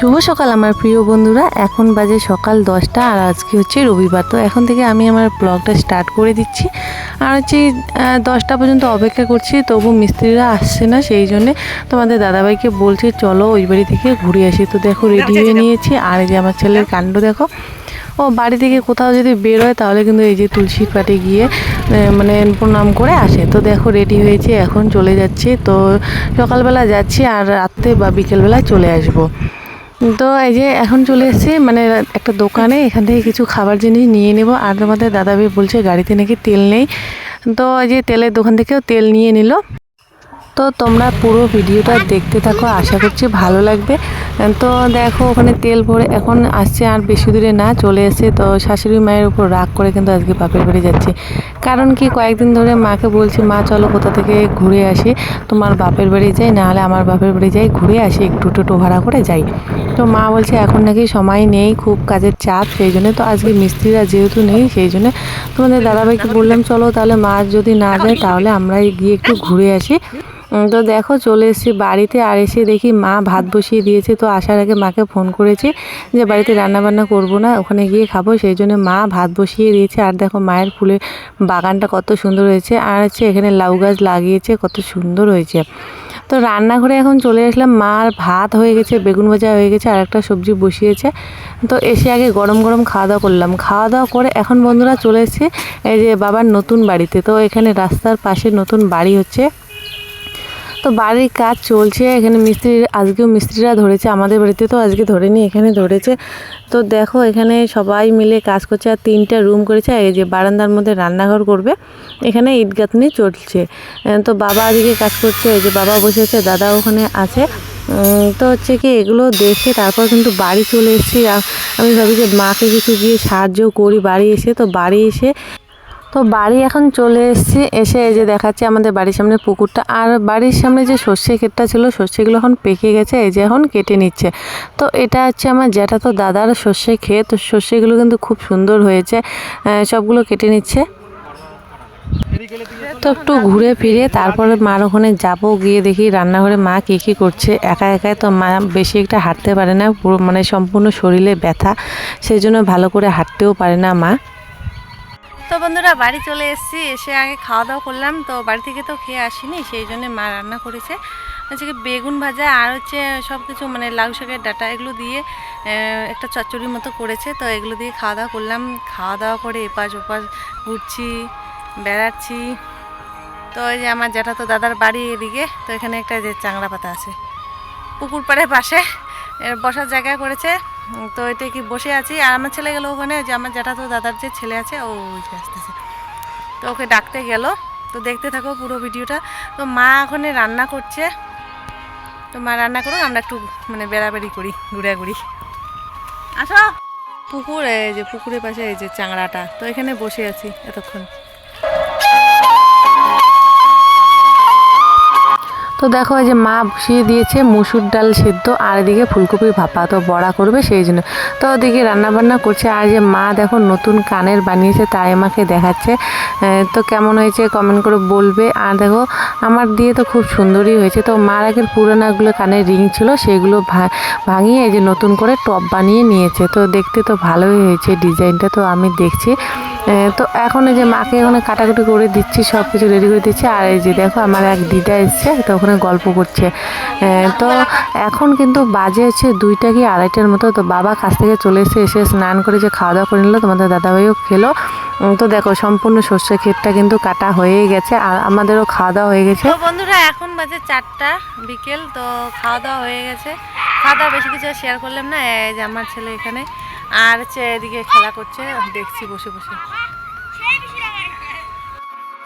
শুভ সকাল আমার প্রিয় বন্ধুরা। এখন বাজে সকাল দশটা আর আজকে হচ্ছে রবিবার। তো এখন থেকে আমি আমার ব্লগটা স্টার্ট করে দিচ্ছি। আর হচ্ছে দশটা পর্যন্ত অপেক্ষা করছি তবু মিস্ত্রিরা আসছে না সেই জন্যে তোমাদের দাদাভাইকে বলছে চলো ওই বাড়ি থেকে ঘুরে আসি। তো দেখো রেডি হয়ে নিয়েছি। আর এই যে আমার ছেলের কাণ্ড দেখো। ও বাড়ি থেকে কোথাও যদি বের হয় তাহলে কিন্তু এই যে তুলসী পাটে গিয়ে মানে প্রণাম করে আসে। তো দেখো রেডি হয়েছে এখন চলে যাচ্ছে। তো সকালবেলা যাচ্ছি আর রাত্রে বা বিকেলবেলায় চলে আসব। তো এই যে এখন চলে এসেছি মানে একটা দোকানে, এখান থেকে কিছু খাবার জিনিস নিয়ে নেব। আর তোমাদের দাদাভাই বলছে, গাড়িতে নাকি তেল নেই। তো এই যে তেলের দোকান থেকেও তেল নিয়ে নিল। তো তোমরা পুরো ভিডিওটা দেখতে থাকো, আশা করছি ভালো লাগবে। তো দেখো, ওখানে তেল ভরে এখন আসছে আর বেশি দূরে না, চলে এসে তো শাশুড়ি মায়ের উপর রাগ করে কিন্তু আজকে বাপের বাড়ি যাচ্ছে। কারণ কি, কয়েকদিন ধরে মাকে বলছি, মা, চলো কোথা থেকে ঘুরে আসি? তোমার বাপের বাড়ি যাই, নাহলে আমার বাপের বাড়ি যাই, ঘুরে আসি, একটু টোটো ভাড়া করে যাই। তো মা বলছে, এখন নাকি সময় নেই, খুব কাজের চাপ, সেই জন্য তো আজকে মিস্ত্রিরা যেহেতু নেই, সেই জন্য তোমাদের দাদাভাইকে বললাম, চলো তাহলে মা যদি না যায়, তাহলে আমরাই গিয়ে একটু ঘুরে আসি। তো দেখো চলে এসেছি বাড়িতে আর এসে দেখি মা ভাত বসিয়ে দিয়েছে। তো আসার আগে মাকে ফোন করেছি যে বাড়িতে রান্না বান্না করব না, ওখানে গিয়ে খাব। সেই জন্য মা ভাত বসিয়ে দিয়েছে। আর দেখো মায়ের ফুলের বাগানটা কত সুন্দর হয়েছে। আর হচ্ছে এখানে লাউ গাছ লাগিয়েছে, কত সুন্দর হয়েছে। তো রান্নাঘরে এখন চলে আসলাম। মার ভাত হয়ে গেছে, বেগুন ভাজা হয়ে গেছে, আর একটা সবজি বসিয়েছে। তো এসে আগে গরম গরম খাওয়া দাওয়া করলাম। খাওয়া দাওয়া করে এখন বন্ধুরা চলে এসেছে, এই যে বাবার নতুন বাড়িতে। তো এখানে রাস্তার পাশে নতুন বাড়ি হচ্ছে। তো বাড়ির কাজ চলছে, এখানে মিস্ত্রি, আজকেও মিস্ত্রিরা ধরেছে, আমাদের বাড়িতে তো আজকে ধরেনি, এখানে ধরেছে। তো দেখো, এখানে সবাই মিলে কাজ করছে, আর তিনটা রুম করেছে এই যে বারান্দার মধ্যে রান্নাঘর করবে, এখানে ইট চলছে। তো বাবা আজকে কাজ করছে, এই যে বাবা বসেছে দাদা ওখানে আছে। তো হচ্ছে কি, এগুলো দেখে তারপর কিন্তু বাড়ি চলে এসেছি। আমি ভাবি যে মাকে কিছু গিয়ে সাহায্য করি, বাড়ি এসে, তো বাড়ি এসে তো বাড়ি এখন চলে এসেছি, এসে এই যে দেখাচ্ছি আমাদের বাড়ির সামনে পুকুরটা। আর বাড়ির সামনে যে সর্ষে ক্ষেতটা ছিল, সর্ষেগুলো এখন পেকে গেছে, এই যে এখন কেটে নিচ্ছে। তো এটা হচ্ছে আমার জ্যাঠা তো দাদার সর্ষে ক্ষেত সর্ষেগুলো কিন্তু খুব সুন্দর হয়েছে সবগুলো কেটে নিচ্ছে। তো একটু ঘুরে ফিরে তারপরে মার ওখানে যাব, গিয়ে দেখি রান্নাঘরে মা কী কী করছে। একা একাই তো মা বেশি একটা হাঁটতে পারে না, পুরো মানে সম্পূর্ণ শরীরে ব্যথা সেই জন্য ভালো করে হাঁটতেও পারে না মা। তো বন্ধুরা, বাড়ি চলে এসেছি। এসে আগে খাওয়া দাওয়া করলাম, তো বাড়ি থেকে তো খেয়ে আসিনি, সেই জন্য মা রান্না করেছে। হচ্ছে কি বেগুন ভাজা আর হচ্ছে সব কিছু মানে লাউ শাকের ডাটা এগুলো দিয়ে একটা চচ্চড়ির মতো করেছে। তো এগুলো দিয়ে খাওয়া দাওয়া করলাম। খাওয়া দাওয়া করে এপাশ ওপাশ ঘুরছি, বেড়াচ্ছি। তো এই যে আমার যেটা তো দাদার বাড়ি এদিকে, তো এখানে একটা যে চাংড়া পাতা আছে, পুকুর পাড়ের পাশে বসার জায়গা করেছে। তো এটা কি বসে আছি? আর আমার ছেলে গেল ওখানে, যে আমার জ্যাঠা তো দাদার যে ছেলে আছে, ও আসতেছে। তো ওকে ডাকতে গেল। তো দেখতে থাকো পুরো ভিডিওটা। তো মা ওখানে রান্না করছে। তো মা রান্না করুক আমরা একটু মানে বেড়াবেড়ি করি, ঘুরাঘুরি। আসো। পুকুর, এই যে পুকুরের পাশে এই যে চাংড়াটা, তো এখানে বসে আছি এতক্ষণ। তো দেখো এই যে মা বসিয়ে দিয়েছে মুসুর ডাল সেদ্ধ, আর এদিকে ফুলকপির ভাপা তো বড়া করবে সেই জন্য। তো ওদিকে রান্না বান্না করছে, আর যে মা দেখো নতুন কানের বানিয়েছে তাই আমাকে দেখাচ্ছে। তো কেমন হয়েছে কমেন্ট করে বলবে। আর দেখো, আমার দিয়ে তো খুব সুন্দরই হয়েছে। তো মার আগের পুরোনাগুলো কানের রিং ছিল, সেগুলো ভাঙিয়ে এই যে নতুন করে টপ বানিয়ে নিয়েছে। তো দেখতে তো ভালোই হয়েছে ডিজাইনটা, তো আমি দেখছি। তো এখন এই যে মাকে ওখানে কাটাকুটি করে দিচ্ছি সব কিছু রেডি করে দিচ্ছি। আর এই যে দেখো, আমার এক দিদা এসছে, তো ওখানে গল্প করছে। তো এখন কিন্তু বাজে হচ্ছে দুইটা কি আড়াইটার মতো, তো বাবা কাছ থেকে চলে এসে এসে স্নান করে যে খাওয়া দাওয়া করে নিল, তোমাদের দাদাভাইও খেলো। তো দেখো, সম্পূর্ণ সর্ষে ক্ষেতটা কিন্তু কাটা হয়ে গেছে, আর আমাদেরও খাওয়া দাওয়া হয়ে গেছে। বন্ধুরা, এখন বাজে চারটা বিকেল, তো খাওয়া দাওয়া হয়ে গেছে। খাওয়া দাওয়া বেশি কিছু শেয়ার করলাম না, এই যে আমার ছেলে এখানে, আর হচ্ছে এদিকে খেলা করছে, দেখছি বসে বসে।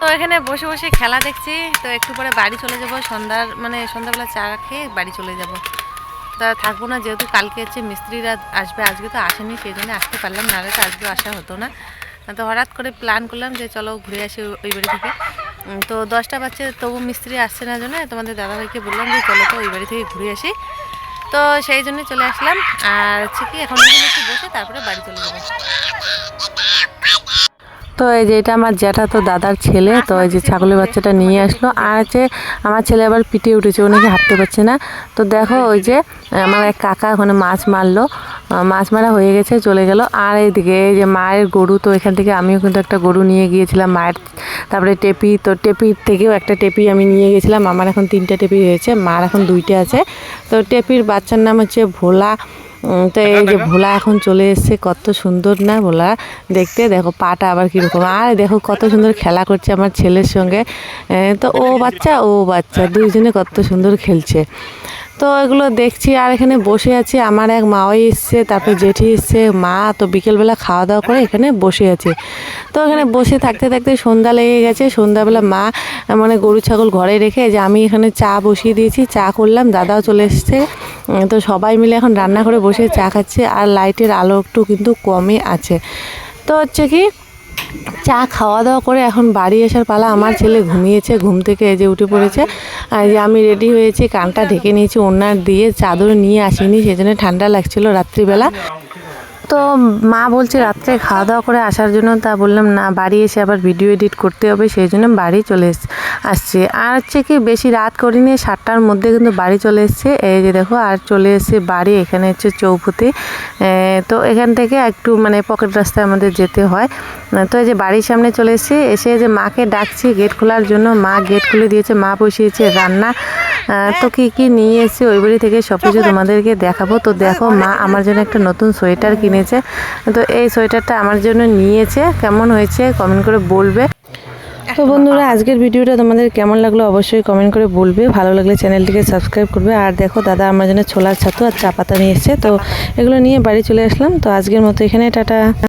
তো এখানে বসে বসে খেলা দেখছি। তো একটু পরে বাড়ি চলে যাব। সন্ধ্যার মানে সন্ধ্যাবেলা চা খেয়ে বাড়ি চলে যাব। তা থাকব না, যেহেতু কালকে হচ্ছে মিস্ত্রিরা আসবে, আজকে তো আসেনি, সেই জন্য আসতে পারলাম নাহলে তো আজকে আসা হতো না। তো হঠাৎ করে প্ল্যান করলাম যে চলো ঘুরে আসি ওই- ওই বাড়ি থেকে। তো দশটা বাচ্চা তবু মিস্ত্রি আসছে না জন্য তোমাদের দাদাভাইকে বললাম যে চলো তো ওই বাড়ি থেকে ঘুরে আসি। তো সেই জন্য চলে আসলাম। আর হচ্ছে কি, এখন একটু বসে, তারপরে বাড়ি চলে যাব। তো এই যে এটা আমার জ্যাঠা, তো দাদার ছেলে, তো এই যে ছাগলের বাচ্চাটা নিয়ে আসলো। আর আছে আমার ছেলে আবার পিঠে উঠেছে, ও নাকি হাঁটতে পারছে না। তো দেখো ওই যে, আমার এক কাকা ওখানে মাছ মারলো। মাছ মারা হয়ে গেছে, চলে গেল। আর এইদিকে এই যে মায়ের গরু, তো এখান থেকে আমিও কিন্তু একটা গরু নিয়ে গিয়েছিলাম মায়ের। তারপরে টেপি, তো টেপির থেকেও একটা টেপি আমি নিয়ে গেছিলাম। আমার এখন তিনটা টেপি হয়েছে, মার এখন দুইটা আছে। তো টেপির বাচ্চার নাম হচ্ছে ভোলা। তো এই যে ভোলা এখন চলে এসছে কত সুন্দর না ভোলা? দেখতে দেখো পাটা আবার কীরকম। আর দেখো কত সুন্দর খেলা করছে আমার ছেলের সঙ্গে। তো ও বাচ্চা ও বাচ্চা দুইজনে কত সুন্দর খেলছে। তো এগুলো দেখছি আর এখানে বসে আছি। আমার এক মাওয়াই এসছে তারপরে জেঠি এসছে মা তো বিকেলবেলা খাওয়া দাওয়া করে এখানে বসে আছে। তো এখানে বসে থাকতে থাকতে সন্ধ্যা লেগে গেছে। সন্ধ্যাবেলা মা মানে গরু ছাগল ঘরে রেখে যে আমি এখানে চা বসিয়ে দিয়েছি চা করলাম দাদাও চলে এসছে। তো সবাই মিলে এখন রান্না করে বসে চা খাচ্ছে, আর লাইটের আলো একটু কিন্তু কমই আছে। তো হচ্ছে কি, চা খাওয়া দাওয়া করে এখন বাড়ি আসার পালা আমার ছেলে ঘুমিয়েছে, ঘুম থেকে এজে যে উঠে পড়েছে। যে আমি রেডি হয়েছি, কানটা ঢেকে নিয়েছি ওনার দিয়ে চাদর নিয়ে আসিনি, সেজন্য ঠান্ডা লাগছিল রাত্রিবেলা। তো মা বলছে রাত্রে খাওয়া দাওয়া করে আসার জন্য, তা বললাম, না, বাড়ি এসে আবার ভিডিও এডিট করতে হবে, সেই জন্য বাড়ি চলে আসছে। আর হচ্ছে কি, বেশি রাত করিনি, সাতটার মধ্যে কিন্তু বাড়ি চলে এসছে। এই যে দেখো, আর চলে এসছে বাড়ি, এখানে হচ্ছে চৌপতি। তো এখান থেকে একটু মানে পকেট রাস্তায় আমাদের যেতে হয়। তো এই যে বাড়ির সামনে চলে এসেছি, এসে যে মাকে ডাকছি গেট খোলার জন্য, মা গেট খুলে দিয়েছে, মা বসিয়েছে রান্না। তো কি কি নিয়ে এসেছি ওই বাড়ি থেকে সব কিছু তোমাদেরকে দেখাবো। তো দেখো মা আমার জন্য একটা নতুন সোয়েটার কিনেছে। তো এই সোয়েটারটা আমার জন্য নিয়েছে। কেমন হয়েছে কমেন্ট করে বলবে। তো বন্ধুরা আজকের ভিডিওটা তোমাদের কেমন লাগল অবশ্যই কমেন্ট করে বলবে। ভালো লাগলে চ্যানেলটিকে সাবস্ক্রাইব করবে। আর দেখো দাদা আমার জন্য ছোলার ছাতু আর চা পাতা নিয়ে এসছে। তো এগুলো নিয়ে বাড়ি চলে আসলাম। তো আজকের মতো এখানে টাটা।